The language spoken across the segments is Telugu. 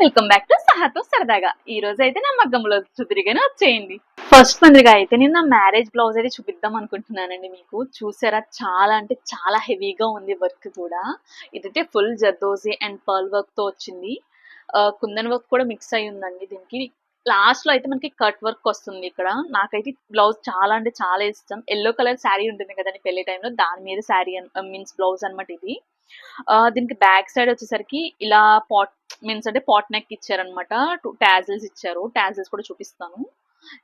వెల్కమ్ బ్యాక్ టు సహాతో సరదాగా. ఈ రోజు అయితే నా మగ్గంలో చుదిరిగానే వచ్చేయండి. ఫస్ట్ మందిగా అయితే నేను నా మ్యారేజ్ బ్లౌజ్ అయితే చూపిద్దాం అనుకుంటున్నానండి మీకు. చూసారా? చాలా అంటే చాలా హెవీగా ఉంది వర్క్ కూడా. ఇదైతే ఫుల్ జర్దోజీ అండ్ పర్ల్ వర్క్తో వచ్చింది. కుందన్ వర్క్ కూడా మిక్స్ అయి ఉందండి దీనికి. లాస్ట్లో అయితే మనకి కట్ వర్క్ వస్తుంది ఇక్కడ. నాకైతే బ్లౌజ్ చాలా అంటే చాలా ఇష్టం. ఎల్లో కలర్ శారీ ఉంటుంది కదండి పెళ్ళి టైంలో దాని మీద శారీ మీన్స్ బ్లౌజ్ అనమాట ఇది. దీనికి బ్యాక్ సైడ్ వచ్చేసరికి ఇలా పాట్ మీన్స్ అంటే పాట్ నెక్ ఇచ్చారనమాట టూ ట్యాజిల్స్ ఇచ్చారు. ట్యాజిల్స్ కూడా చూపిస్తాను.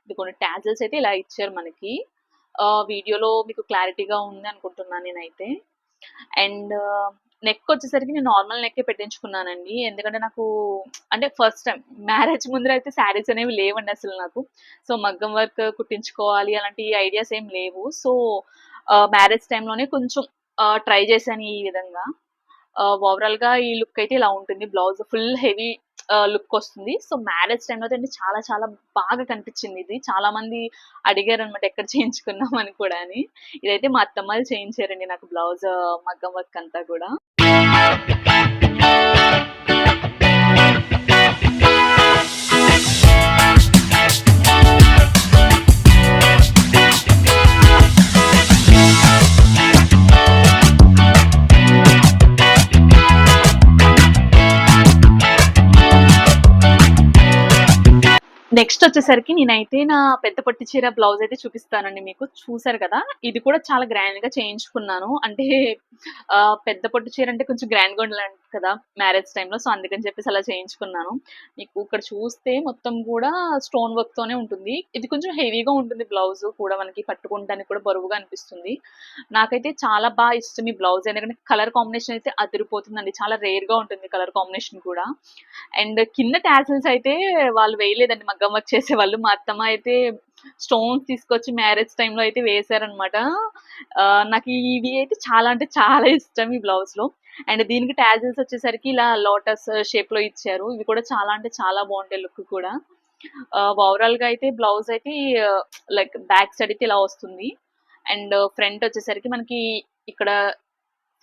ఇది కొన్ని ట్యాజిల్స్ అయితే ఇలా ఇచ్చారు మనకి. వీడియోలో మీకు క్లారిటీగా ఉంది అనుకుంటున్నాను నేనైతే. అండ్ నెక్ వచ్చేసరికి నేను నార్మల్ నెక్కే పెట్టించుకున్నానండి. ఎందుకంటే నాకు అంటే ఫస్ట్ టైం మ్యారేజ్ ముందర అయితే శారీస్ అనేవి లేవండి అసలు నాకు. సో మగ్గం వర్క్ కుట్టించుకోవాలి అలాంటి ఐడియాస్ ఏం లేవు. సో మ్యారేజ్ టైంలోనే కొంచెం ట్రై చేశాను ఈ విధంగా. ఓవరాల్గా ఈ లుక్ అయితే ఇలా ఉంటుంది. బ్లౌజ్ ఫుల్ హెవీ లుక్ వస్తుంది. సో మ్యారేజ్ టైంలో అయితే చాలా చాలా బాగా కనిపించింది ఇది. చాలా మంది అడిగారు అనమాట ఎక్కడ చేయించుకున్నాం అని కూడా అని. ఇదైతే మా అత్తమ్మలు చేయించారండి నాకు బ్లౌజ్ మగ్గం వర్క్ అంతా కూడా. వచ్చేసరికి నేనైతే నా పెద్ద పట్టు చీర బ్లౌజ్ అయితే చూపిస్తానండి మీకు. చూసారు కదా? ఇది కూడా చాలా గ్రాండ్గా చేయించుకున్నాను. అంటే పెద్ద పట్టు చీర అంటే కొంచెం గ్రాండ్గా ఉండాలి కదా మ్యారేజ్ టైంలో సో అందుకని చెప్పేసి అలా చేయించుకున్నాను. మీకు ఇక్కడ చూస్తే మొత్తం కూడా స్టోన్ వర్క్ తోనే ఉంటుంది. ఇది కొంచెం హెవీగా ఉంటుంది బ్లౌజ్ కూడా మనకి పట్టుకుంటానికి కూడా బరువుగా అనిపిస్తుంది. నాకైతే చాలా బాగా ఇష్టం ఈ బ్లౌజ్. ఎందుకంటే కలర్ కాంబినేషన్ అయితే అదిరిపోతుందండి. చాలా రేర్గా ఉంటుంది కలర్ కాంబినేషన్ కూడా. అండ్ కింద టాసిల్స్ అయితే వాళ్ళు వేయలేదండి. మగ్గం వర్క్ వాళ్ళు మా అత్తమ్మ అయితే స్టోన్స్ తీసుకొచ్చి మ్యారేజ్ టైంలో అయితే వేశారనమాట నాకు ఇవి అయితే చాలా అంటే చాలా ఇష్టం ఈ బ్లౌజ్లో అండ్ దీనికి టాజిల్స్ వచ్చేసరికి ఇలా లోటస్ షేప్లో ఇచ్చారు. ఇవి కూడా చాలా అంటే చాలా బాగుంటాయి లుక్ కూడా. ఓవరాల్గా అయితే బ్లౌజ్ అయితే లైక్ బ్యాక్ సైడ్ అయితే ఇలా వస్తుంది. అండ్ ఫ్రంట్ వచ్చేసరికి మనకి ఇక్కడ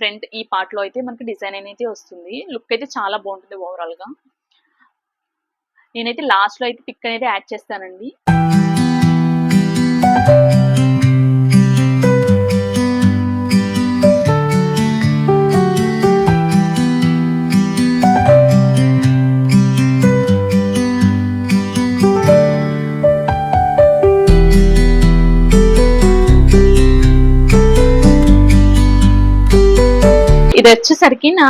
ఫ్రంట్ ఈ పార్ట్లో అయితే మనకి డిజైన్ అనేది వస్తుంది. లుక్ అయితే చాలా బాగుంటుంది ఓవరాల్గా నేనైతే లాస్ట్లో అయితే పిక్ అనేది యాడ్ చేస్తానండి. ఇది వచ్చేసరికి నా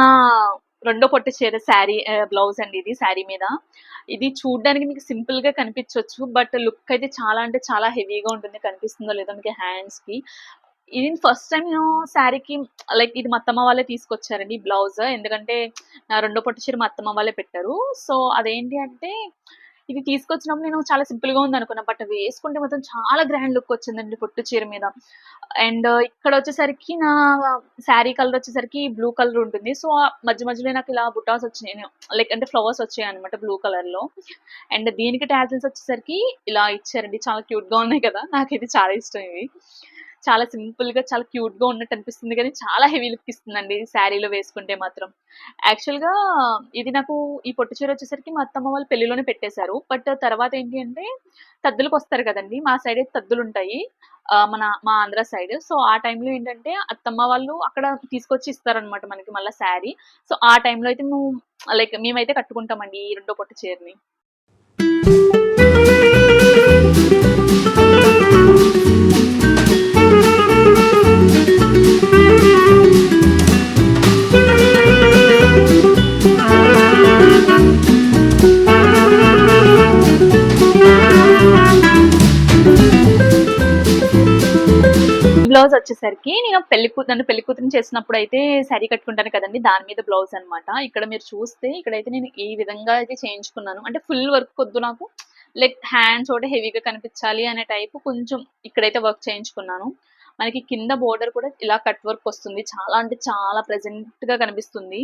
రెండో పొట్టు చీర శారీ బ్లౌజ్ అండి ఇది శారీ మీద. ఇది చూడడానికి మీకు సింపుల్గా కనిపించవచ్చు బట్ లుక్ అయితే చాలా అంటే చాలా హెవీగా ఉంటుంది. కనిపిస్తుందో లేదో మీకు హ్యాండ్స్కి. ఇది ఫస్ట్ టైం నేను శారీకి లైక్ ఇది మా అత్తమ్మ వాళ్ళే తీసుకొచ్చారండి బ్లౌజ్. ఎందుకంటే నా రెండో పొట్టు చీర మా అత్తమ్మ వాళ్ళే పెట్టారు. సో అదేంటి అంటే ఇది తీసుకొచ్చినప్పుడు నేను చాలా సింపుల్గా ఉంది అనుకున్నా బట్ వేసుకుంటే మొత్తం చాలా గ్రాండ్ లుక్ వచ్చిందండి పొట్టు చీర మీద. అండ్ ఇక్కడ వచ్చేసరికి నా శారీ కలర్ వచ్చేసరికి బ్లూ కలర్ ఉంటుంది. సో మధ్య మధ్యలో నాకు ఇలా బుటాస్ వచ్చినాయి. లైక్ అంటే ఫ్లవర్స్ వచ్చాయి అనమాట బ్లూ కలర్లో. అండ్ దీనికి టాజిల్స్ వచ్చేసరికి ఇలా ఇచ్చారండి. చాలా క్యూట్గా ఉన్నాయి కదా. నాకు ఇది చాలా ఇష్టం ఇవి. చాలా సింపుల్గా చాలా క్యూట్గా ఉన్నట్టు అనిపిస్తుంది కానీ చాలా హెవీ లుక్ ఇస్తుందండి శారీలో వేసుకుంటే మాత్రం. యాక్చువల్గా ఇది నాకు ఈ పొట్టు చీర వచ్చేసరికి మా అత్తమ్మ వాళ్ళు పెళ్ళిలోనే పెట్టేశారు. బట్ తర్వాత ఏంటి అంటే తద్దులకు వస్తారు కదండి మా సైడ్ అయితే తద్దులు ఉంటాయి. మన మా ఆంధ్ర సైడ్. సో ఆ టైంలో ఏంటంటే అత్తమ్మ వాళ్ళు అక్కడ తీసుకొచ్చి ఇస్తారనమాట మనకి మళ్ళీ శారీ. సో ఆ టైంలో అయితే మేము లైక్ మేమైతే కట్టుకుంటామండి ఈ రెండో పొట్టు చీరని. బ్లౌజ్ వచ్చేసరికి నేను పెళ్ళి కూతురు నన్ను పెళ్ళి కూతురిని చేసినప్పుడు అయితే శారీ కట్టుకుంటాను కదండి. దాని మీద బ్లౌజ్ అన్నమాట. ఇక్కడ మీరు చూస్తే ఇక్కడైతే నేను ఈ విధంగా అయితే చేయించుకున్నాను. అంటే ఫుల్ వర్క్ వద్దు నాకు లైక్ హ్యాండ్స్ ఒకటి హెవీగా కనిపించాలి అనే టైపు కొంచెం ఇక్కడైతే వర్క్ చేయించుకున్నాను. మనకి కింద బోర్డర్ కూడా ఇలా కట్ వర్క్ వస్తుంది. చాలా అంటే చాలా ప్రెజెంట్గా కనిపిస్తుంది.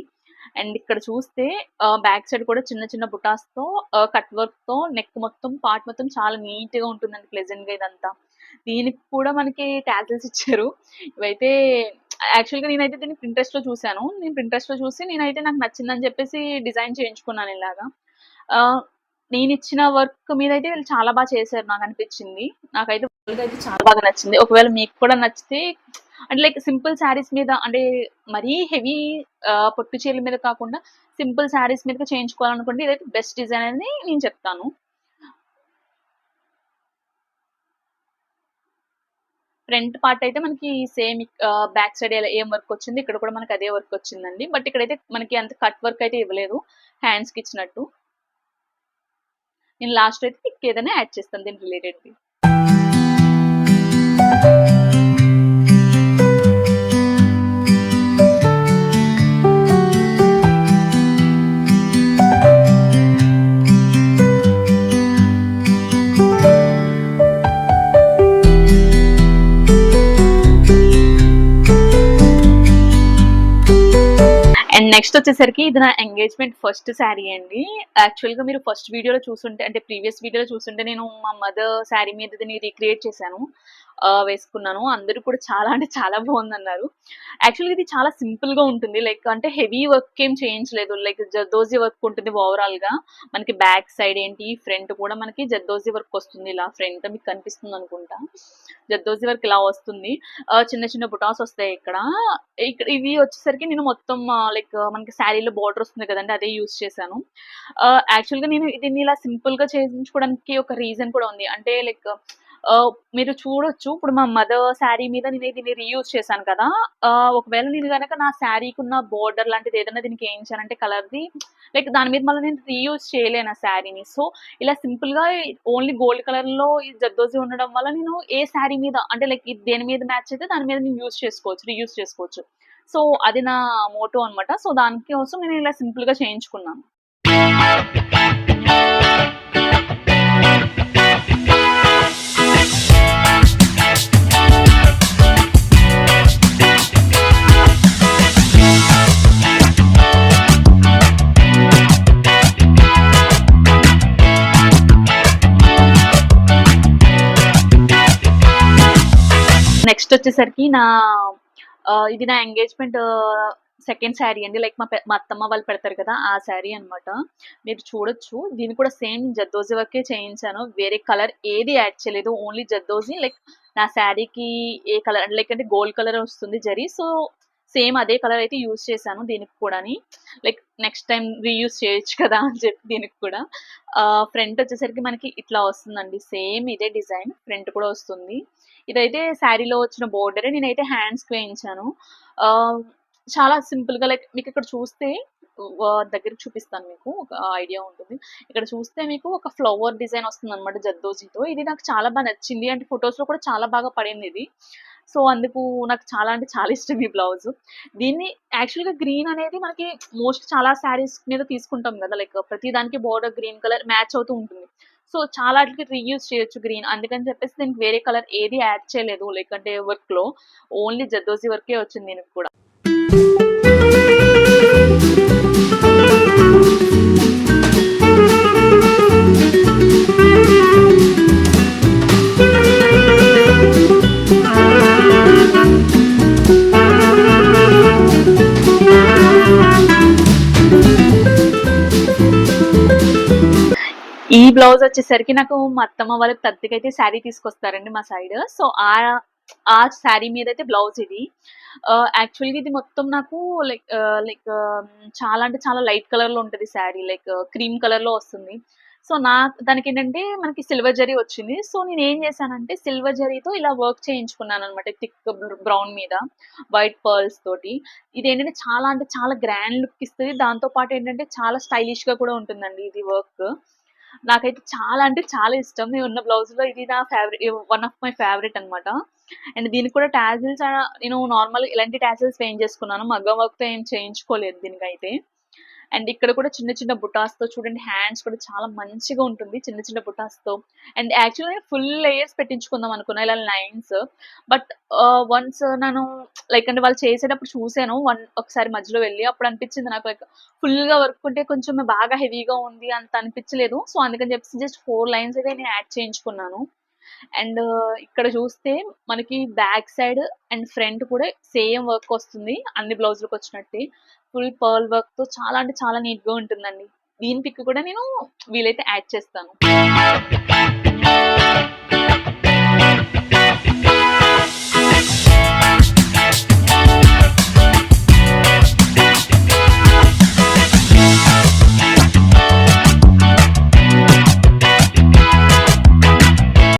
అండ్ ఇక్కడ చూస్తే బ్యాక్ సైడ్ కూడా చిన్న చిన్న బుటాస్తో కట్ వర్క్తో నెక్ మొత్తం పార్ట్ మొత్తం చాలా నీట్గా ఉంటుందండి ప్లెజెంట్గా ఇదంతా. దీనికి కూడా మనకి టాజిల్స్ ఇచ్చారు. ఇవైతే యాక్చువల్గా నేనైతే దీన్ని ప్రింట్రెస్ట్లో చూశాను. నేను ప్రింట్రెస్ట్లో చూసి నేనైతే నాకు నచ్చిందని చెప్పేసి డిజైన్ చేయించుకున్నాను ఇలాగా. నేను ఇచ్చిన వర్క్ మీదయితే వీళ్ళు చాలా బాగా చేశారు నాకనిపిచ్చింది. నాకైతే అయితే చాలా బాగా నచ్చింది. ఒకవేళ మీకు కూడా నచ్చితే అంటే లైక్ సింపుల్ శారీస్ మీద అంటే మరీ హెవీ పొట్టు చీరల మీద కాకుండా సింపుల్ శారీస్ మీద చేయించుకోవాలనుకుంటే ఇదైతే బెస్ట్ డిజైన్ అని నేను చెప్తాను. ఫ్రంట్ పార్ట్ అయితే మనకి సేమ్ బ్యాక్ సైడ్ ఏం వర్క్ వచ్చింది ఇక్కడ కూడా మనకి అదే వర్క్ వచ్చిందండి. బట్ ఇక్కడైతే మనకి అంత కట్ వర్క్ అయితే ఇవ్వలేదు. హ్యాండ్స్‌కి ఇచ్చినట్టు. నేను లాస్ట్ అయితే పిక్ ఏదైనా యాడ్ చేస్తాను దీని రిలేటెడ్‌ది. నెక్స్ట్ వచ్చేసరికి ఇది నా ఎంగేజ్‌మెంట్ ఫస్ట్ శారీ అండి. యాక్చువల్‌గా మీరు ఫస్ట్ వీడియోలో చూసుంటే అంటే ప్రీవియస్ వీడియోలో చూసుంటే నేను మా మదర్ శారీ మీద రీక్రియేట్ చేశాను. వేసుకున్నాను. అందరూ కూడా చాలా అంటే చాలా బావుందన్నారు. యాక్చువల్‌గా ఇది చాలా సింపుల్గా ఉంటుంది. లైక్ అంటే హెవీ వర్క్ ఏం చేయించలేదు. లైక్ జర్దోజీ వర్క్ ఉంటుంది ఓవరాల్గా మనకి బ్యాక్ సైడ్ ఏంటి, ఫ్రంట్ కూడా మనకి జర్దోజీ వర్క్ వస్తుంది. ఇలా ఫ్రంట్ మీకు కనిపిస్తుంది అనుకుంటా జర్దోజీ వర్క్ ఇలా వస్తుంది. చిన్న చిన్న బుటాస్ వస్తాయి ఇక్కడ. ఇక్కడ ఇవి వచ్చేసరికి నేను మొత్తం లైక్ మనకి శారీలో బోర్డర్ వస్తుంది కదండీ! అదే యూస్ చేశాను. యాక్చువల్‌గా నేను దీన్ని ఇలా సింపుల్‌గా చేయించుకోవడానికి ఒక రీజన్ కూడా ఉంది. అంటే లైక్ మీరు చూడొచ్చు ఇప్పుడు మా మదర్ శారీ మీద నేను దీన్ని రీయూజ్ చేశాను కదా! ఒకవేళ నేను కనుక నా శారీకున్న బోర్డర్ లాంటిది ఏదైనా దీనికి ఏయించానంటే కలర్‌ది లైక్ దాని మీద మళ్ళీ నేను రీయూజ్ చేయలేను ఆ శారీని. సో, ఇలా సింపుల్‌గా ఓన్లీ గోల్డ్ కలర్‌లో ఈ జద్దోజీ ఉండడం వల్ల నేను ఏ శారీ మీద అంటే లైక్ దేని మీద మ్యాచ్ అయితే దాని మీద నేను యూజ్ చేసుకోవచ్చు. రీయూజ్ చేసుకోవచ్చు. సో, అది నా మోటో అనమాట. సో, దానికోసం నేను ఇలా సింపుల్‌గా చేయించుకున్నాను. నెక్స్ట్ వచ్చేసరికి నా ఇది నా ఎంగేజ్‌మెంట్ సెకండ్ శారీ అండి. లైక్ మా మా అత్తమ్మ వాళ్ళు పెడతారు కదా! ఆ శారీ అనమాట. మీరు చూడొచ్చు. దీన్ని కూడా సేమ్ జద్దోజీ వరకే చేయించాను. వేరే కలర్ ఏది యాడ్ చేయలేదు. ఓన్లీ జద్దోజీ లైక్ నా శారీకి ఏ కలర్ లైక్ అంటే గోల్డ్ కలర్ వస్తుంది జరీ. సో, సేమ్ అదే కలర్ అయితే యూజ్ చేశాను దీనికి కూడాని. లైక్ నెక్స్ట్ టైం రీయూజ్ చేయొచ్చు కదా! అని చెప్పి దీనికి కూడా. ఫ్రంట్ వచ్చేసరికి మనకి ఇట్లా వస్తుందండి. సేమ్ ఇదే డిజైన్ ఫ్రంట్ కూడా వస్తుంది. ఇదైతే శారీలో వచ్చిన బోర్డర్ నేనైతే హ్యాండ్స్‌కి వేయించాను. చాలా సింపుల్‌గా లైక్ మీకు ఇక్కడ చూస్తే వ దగ్గరికి చూపిస్తాను మీకు. ఒక ఐడియా ఉంటుంది. ఇక్కడ చూస్తే మీకు ఒక ఫ్లవర్ డిజైన్ వస్తుందనమాట జద్దోజీతో ఇది నాకు చాలా బాగా నచ్చింది. అంటే ఫొటోస్లో కూడా చాలా బాగా పడింది ఇది సో, అందుకు నాకు చాలా అంటే చాలా ఇష్టం ఈ బ్లౌజ్ దీన్ని యాక్చువల్‌గా గ్రీన్ అనేది మనకి మోస్ట్ చాలా శారీస్ మీద తీసుకుంటాం కదా! లైక్ ప్రతి దానికి బోర్డర్ గ్రీన్ కలర్ మ్యాచ్ అవుతూ ఉంటుంది. సో, చాలా ఆటిలకి రీయూజ్ చేయొచ్చు గ్రీన్. అందుకని చెప్పేసి దీనికి వేరే కలర్ ఏది యాడ్ చేయలేదు. లైక్ అంటే వర్క్‌లో. ఓన్లీ జర్దోజీ వర్కే వచ్చింది దీనికి కూడా. ఈ బ్లౌజ్ వచ్చేసరికి నాకు మా అత్తమ్మ వాళ్ళ అయితే శారీ తీసుకొస్తారండి మా సైడ్. సో, ఆ ఆ శారీ అయితే బ్లౌజ్ ఇది. యాక్చువల్‌గా ఇది మొత్తం నాకు లైక్ లైక్ చాలా అంటే చాలా లైట్ కలర్లో ఉంటుంది శారీ. లైక్ క్రీమ్ కలర్లో వస్తుంది. సో, నా దానికేంటంటే మనకి సిల్వర్ జరీ వచ్చింది. సో, నేను ఏం చేశానంటే సిల్వర్ జరీతో ఇలా వర్క్ చేయించుకున్నాను అనమాట థిక్ బ్రౌన్ మీద వైట్ పర్ల్స్ తోటి. ఇది ఏంటంటే చాలా అంటే చాలా గ్రాండ్ లుక్ ఇస్తుంది దాంతో పాటు ఏంటంటే చాలా స్టైలిష్గా కూడా ఉంటుందండి ఇది వర్క్. నాకైతే చాలా అంటే చాలా ఇష్టం. నేను ఉన్న బ్లౌజ్ బ్లౌజ్‌లో ఇది నా favourite one of my favourite అనమాట. అండ్ దీనికి కూడా టాజిల్స్ నేను నార్మల్ ఇలాంటి టాజిల్స్ వేయించేసుకున్నాను. మగ్గం వర్క్‌తో ఏం చేయించుకోలేదు దీనికైతే. అండ్ ఇక్కడ కూడా చిన్న చిన్న బుటాస్‌తో చూడండి హ్యాండ్స్ కూడా చాలా మంచిగా ఉంటుంది. చిన్న చిన్న బుటాస్‌తో. అండ్ యాక్చువల్‌గా ఫుల్ లేయర్స్ పెట్టించుకుందాం అనుకున్నా ఇలా లైన్స్. బట్ వన్స్ నేను లైక్ అంటే వాళ్ళు చేసేటప్పుడు చూసాను. వన్ ఒకసారి మధ్యలో వెళ్ళి అప్పుడు అనిపించింది నాకు లైక్ ఫుల్‌గా వర్క్ ఉంటే కొంచెం బాగా హెవీగా ఉంది అంత అనిపించలేదు. సో, అందుకని చెప్పేసి జస్ట్ ఫోర్ లైన్స్ అయితే నేను యాడ్ చేయించుకున్నాను. అండ్ ఇక్కడ చూస్తే మనకి బ్యాక్ సైడ్ అండ్ ఫ్రంట్ కూడా సేమ్ వర్క్ వస్తుంది. అన్ని బ్లౌజులకు వచ్చినట్టే. ఫుల్ పర్ల్ వర్క్తో చాలా అంటే చాలా నీట్గా ఉంటుందండి. దీని పిక్ కూడా నేను వీలైతే యాడ్ చేస్తాను